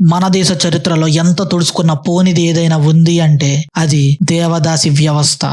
మన దేశ చరిత్రలో ఎంత తుడుచుకున్న పోనిది ఏదైనా ఉంది అంటే అది దేవదాసి వ్యవస్థ.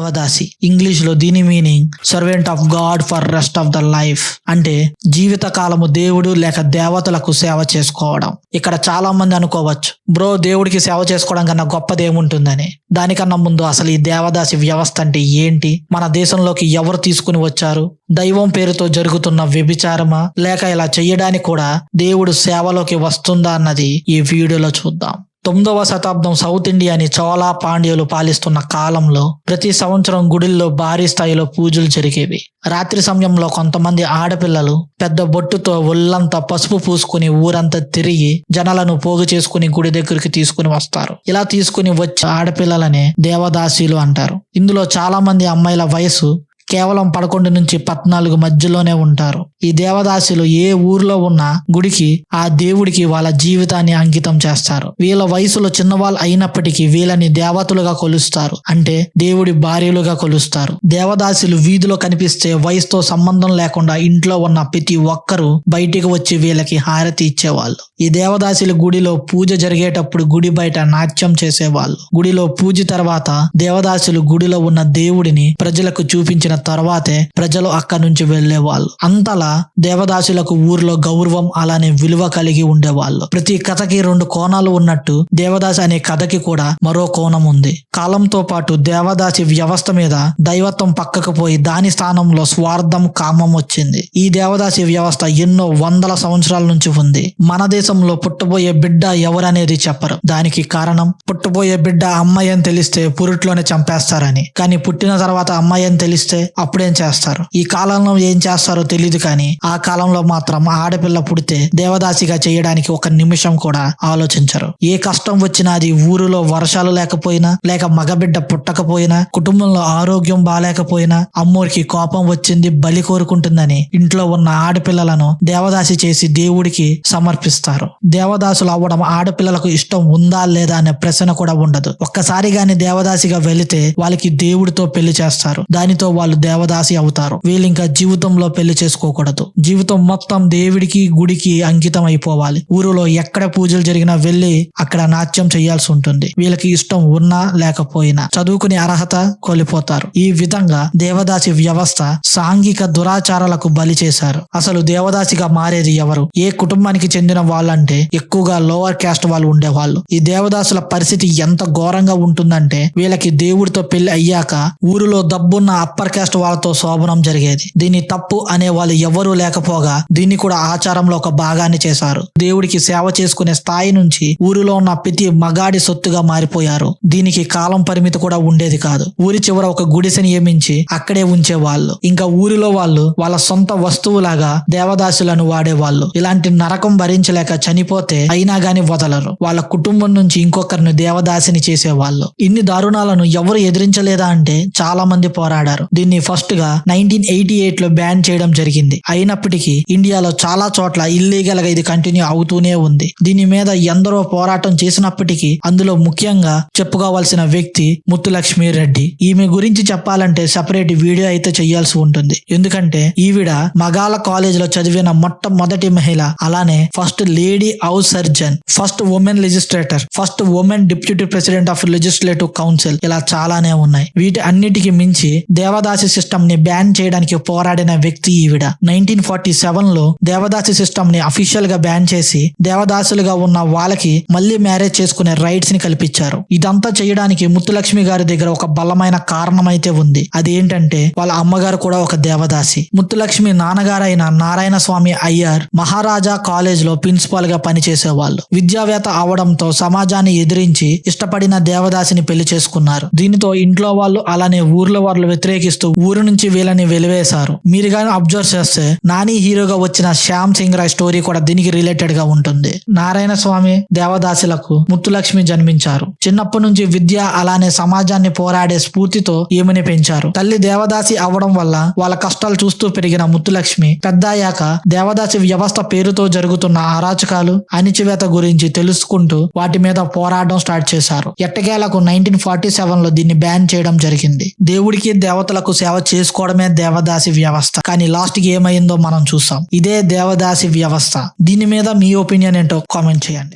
దేవదాసి. ఇంగ్లీష్లో దీని meaning servant of God for rest of the life అంటే జీవిత కాలము దేవుడు లేక దేవతలకు సేవ చేసుకోవడం. ఇక్కడ చాలా మంది అనుకోవచ్చు బ్రో దేవుడికి సేవ చేసుకోవడం కన్నా గొప్పది ఏముంటుందని దానికన్నా ముందు అసలు ఈ దేవదాసి వ్యవస్థ అంటే ఏంటి? మన దేశంలోకి ఎవరు తీసుకుని వచ్చారు? దైవం పేరుతో జరుగుతున్న వ్యభిచారమా? లేక ఇలా చేయడానికి కూడా దేవుడు సేవలోకి వస్తుందా అన్నది ఈ వీడియోలో చూద్దాం. తొమ్మిదవ శతాబ్దం సౌత్ ఇండియాని చోళా పాండ్యులు పాలిస్తున్న కాలంలో ప్రతి సంవత్సరం గుడిల్లో భారీ స్థాయిలో పూజలు జరిగేవి. రాత్రి సమయంలో కొంతమంది ఆడపిల్లలు పెద్ద బొట్టుతో ఒళ్ళంతా పసుపు పూసుకుని ఊరంతా తిరిగి జనాలను పోగు చేసుకుని గుడి దగ్గరికి తీసుకుని వస్తారు. ఇలా తీసుకుని వచ్చే ఆడపిల్లలనే దేవదాసీలు అంటారు. ఇందులో చాలా మంది అమ్మాయిల వయసు కేవలం పదకొండు నుంచి పద్నాలుగు మధ్యలోనే ఉంటారు. ఈ దేవదాసులు ఏ ఊర్లో ఉన్న గుడికి ఆ దేవుడికి వాళ్ళ జీవితాన్ని అంకితం చేస్తారు. వీళ్ళ వయసులో చిన్నవాళ్ళు అయినప్పటికీ వీళ్ళని దేవతలుగా కొలుస్తారు. అంటే దేవుడి భార్యలుగా కొలుస్తారు. దేవదాసులు వీధిలో కనిపిస్తే వయసుతో సంబంధం లేకుండా ఇంట్లో ఉన్న ప్రతి ఒక్కరూ బయటికి వచ్చి వీళ్ళకి హారతి ఇచ్చేవాళ్ళు. ఈ దేవదాసుల గుడిలో పూజ జరిగేటప్పుడు గుడి బయట నాట్యం చేసేవాళ్ళు. గుడిలో పూజ తర్వాత దేవదాసులు గుడిలో ఉన్న దేవుడిని ప్రజలకు చూపించిన తర్వాతే ప్రజలు అక్కడి నుంచి వెళ్ళేవాళ్ళు అంతలా దేవదాసులకు ఊర్లో గౌరవం అలానే విలువ కలిగి ఉండేవాళ్ళు. ప్రతి కథకి రెండు కోణాలు ఉన్నట్టు దేవదాసి అనే కథకి కూడా మరో కోణం ఉంది. కాలంతో పాటు దేవదాసి వ్యవస్థ మీద దైవత్వం పక్కకు పోయి దాని స్థానంలో స్వార్థం కామం వచ్చింది. ఈ దేవదాసి వ్యవస్థ ఎన్నో వందల సంవత్సరాల నుంచి ఉంది. మన దేశంలో పుట్టబోయే బిడ్డ ఎవరనేది చెప్పరు. దానికి కారణం పుట్టబోయే బిడ్డ అమ్మాయి అని తెలిస్తే పురుట్లోనే చంపేస్తారని. కానీ పుట్టిన తర్వాత అమ్మాయి అని తెలిస్తే అప్పుడేం చేస్తారు? ఈ కాలంలో ఏం చేస్తారో తెలియదు కానీ ఆ కాలంలో మాత్రం ఆడపిల్ల పుడితే దేవదాసిగా చేయడానికి ఒక నిమిషం కూడా ఆలోచించరు. ఏ కష్టం వచ్చినా అది ఊరిలో వర్షాలు లేకపోయినా లేక మగబిడ్డ పుట్టకపోయినా కుటుంబంలో ఆరోగ్యం బాగాలేకపోయినా అమ్మోరికి కోపం వచ్చింది బలి కోరుకుంటుందని ఇంట్లో ఉన్న ఆడపిల్లలను దేవదాసి చేసి దేవుడికి సమర్పిస్తారు. దేవదాసులు అవ్వడం ఆడపిల్లలకు ఇష్టం ఉందా లేదా అనే ప్రశ్న కూడా ఉండదు. ఒక్కసారి గాని దేవదాసిగా వెళితే వాళ్ళకి దేవుడితో పెళ్ళి చేస్తారు. దానితో వాళ్ళు దేవదాసి అవుతారు. వీళ్ళు ఇంకా జీవితంలో పెళ్ళి చేసుకోకూడదు. జీవితం మొత్తం దేవుడికి గుడికి అంకితం అయిపోవాలి. ఊరిలో ఎక్కడ పూజలు జరిగినా వెళ్ళి అక్కడ నాట్యం చేయాల్సి ఉంటుంది. వీళ్ళకి ఇష్టం ఉన్నా లేకపోయినా చదువుకునే అర్హత కోల్పోతారు. ఈ విధంగా దేవదాసి వ్యవస్థ సాంఘిక దురాచారాలకు బలి చేశారు. అసలు దేవదాసిగా మారేది ఎవరు? ఏ కుటుంబానికి చెందిన వాళ్ళంటే ఎక్కువగా లోవర్ క్యాస్ట్ వాళ్ళు ఉండేవాళ్ళు. ఈ దేవదాసుల పరిస్థితి ఎంత ఘోరంగా ఉంటుందంటే వీళ్ళకి దేవుడితో పెళ్ళి అయ్యాక ఊరిలో దబ్బున్న అప్పర్ క్యాస్ట్ వాళ్ళతో శోభనం జరిగేది. దీన్ని తప్పు అనే వాళ్ళు ఎవరు లేకపోగా దీన్ని కూడా ఆచారంలో ఒక భాగాన్ని చేశారు. దేవుడికి సేవ చేసుకునే స్థాయి నుంచి ఊరిలో ఉన్న ప్రతి మగాడి సొత్తుగా మారిపోయారు. దీనికి కాలం పరిమితి కూడా ఉండేది కాదు. ఊరి చివర ఒక గుడిసె నియమించి అక్కడే ఉంచేవాళ్ళు. ఇంకా ఊరిలో వాళ్ళు వాళ్ళ సొంత వస్తువులాగా దేవదాసులను వాడేవాళ్ళు. ఇలాంటి నరకం భరించలేక చనిపోతే అయినా గాని వదలరు. వాళ్ళ కుటుంబం నుంచి ఇంకొకరిని దేవదాసిని చేసేవాళ్ళు. ఇన్ని దారుణాలను ఎవరు ఎదిరించలేదా అంటే చాలా మంది పోరాడారు. దీన్ని ఫస్ట్గా నైన్టీన్ ఎయిటీ ఎయిట్లో బ్యాన్ చేయడం జరిగింది. అయినప్పటికీ ఇండియాలో చాలా చోట్ల ఇల్లీగల్గా ఇది కంటిన్యూ అవుతూనే ఉంది. దీని మీద ఎందరో పోరాటం చేసినప్పటికీ అందులో ముఖ్యంగా చెప్పుకోవాల్సిన వ్యక్తి ముత్తులక్ష్మి రెడ్డి. ఈమె గురించి చెప్పాలంటే సపరేట్ వీడియో అయితే చేయాల్సి ఉంటుంది. ఎందుకంటే ఈవిడ మగాల కాలేజ్లో చదివిన మొట్టమొదటి మహిళ అలానే first lady house surgeon first women legislator first women deputy president of legislative council ఇలా చాలానే ఉన్నాయి. వీటి అన్నిటికీ మించి దేవదాసి సిస్టమ్ని బ్యాన్ చేయడానికి పోరాడిన వ్యక్తి ఈవిడ. నైన్టీన్ ఫార్టీ సెవెన్లో దేవదాసి సిస్టమ్ని అఫీషియల్గా బ్యాన్ చేసి దేవదాసులుగా ఉన్న వాళ్ళకి మళ్ళీ మ్యారేజ్ చేసుకునే రైట్స్ని కల్పించారు. ఇదంతా చేయడానికి ముత్తులక్ష్మి గారి దగ్గర ఒక బలమైన కారణం అయితే ఉంది. అదేంటంటే వాళ్ళ అమ్మగారు కూడా ఒక దేవదాసి. ముత్తులక్ష్మి నాన్నగారైన నారాయణ స్వామి అయ్యార్ మహారాజా కాలేజ్లో ప్రిన్సిపాల్గా పనిచేసేవాళ్ళు. విద్యావేత్త అవడంతో సమాజాన్ని ఎదిరించి ఇష్టపడిన దేవదాసిని పెళ్ళి చేసుకున్నారు. దీనితో ఇంట్లో వాళ్ళు అలానే ఊర్లో వాళ్ళు వ్యతిరేకిస్తూ ఊరు నుంచి వీళ్ళని వెలివేశారు. మీరు గాని అబ్జర్వ్ చేస్తే నాని హీరోగా వచ్చిన శ్యామ్ సింగ్ రాయ్ స్టోరీ కూడా దీనికి రిలేటెడ్గా ఉంటుంది. నారాయణ స్వామి దేవదాసులకు ముత్తులక్ష్మి జన్మించారు. చిన్నప్పటి నుంచి విద్య అలానే సమాజాన్ని పోరాడే స్ఫూర్తితో ఈమెని పెంచారు. తల్లి దేవదాసి అవ్వడం వల్ల వాళ్ళ కష్టాలు చూస్తూ పెరిగిన ముత్తులక్ష్మి పెద్ద అయ్యాక దేవదాసి వ్యవస్థ పేరుతో జరుగుతున్న అరాచకాలు అణిచివేత గురించి తెలుసుకుంటూ వాటి మీద పోరాటం స్టార్ట్ చేశారు. ఎట్టకేలకు నైన్టీన్ ఫార్టీ సెవెన్లో దీన్ని బ్యాన్ చేయడం జరిగింది. దేవుడికి దేవతలకు సేవ చేసుకోవడమే దేవదాసి వ్యవస్థ. కానీ లాస్ట్కి ఏమైంది? ఏమైందో మనం చూసాం ఇదే దేవదాసి వ్యవస్థ. దీని మీద మీ ఒపీనియన్ ఏంటో కామెంట్ చేయండి.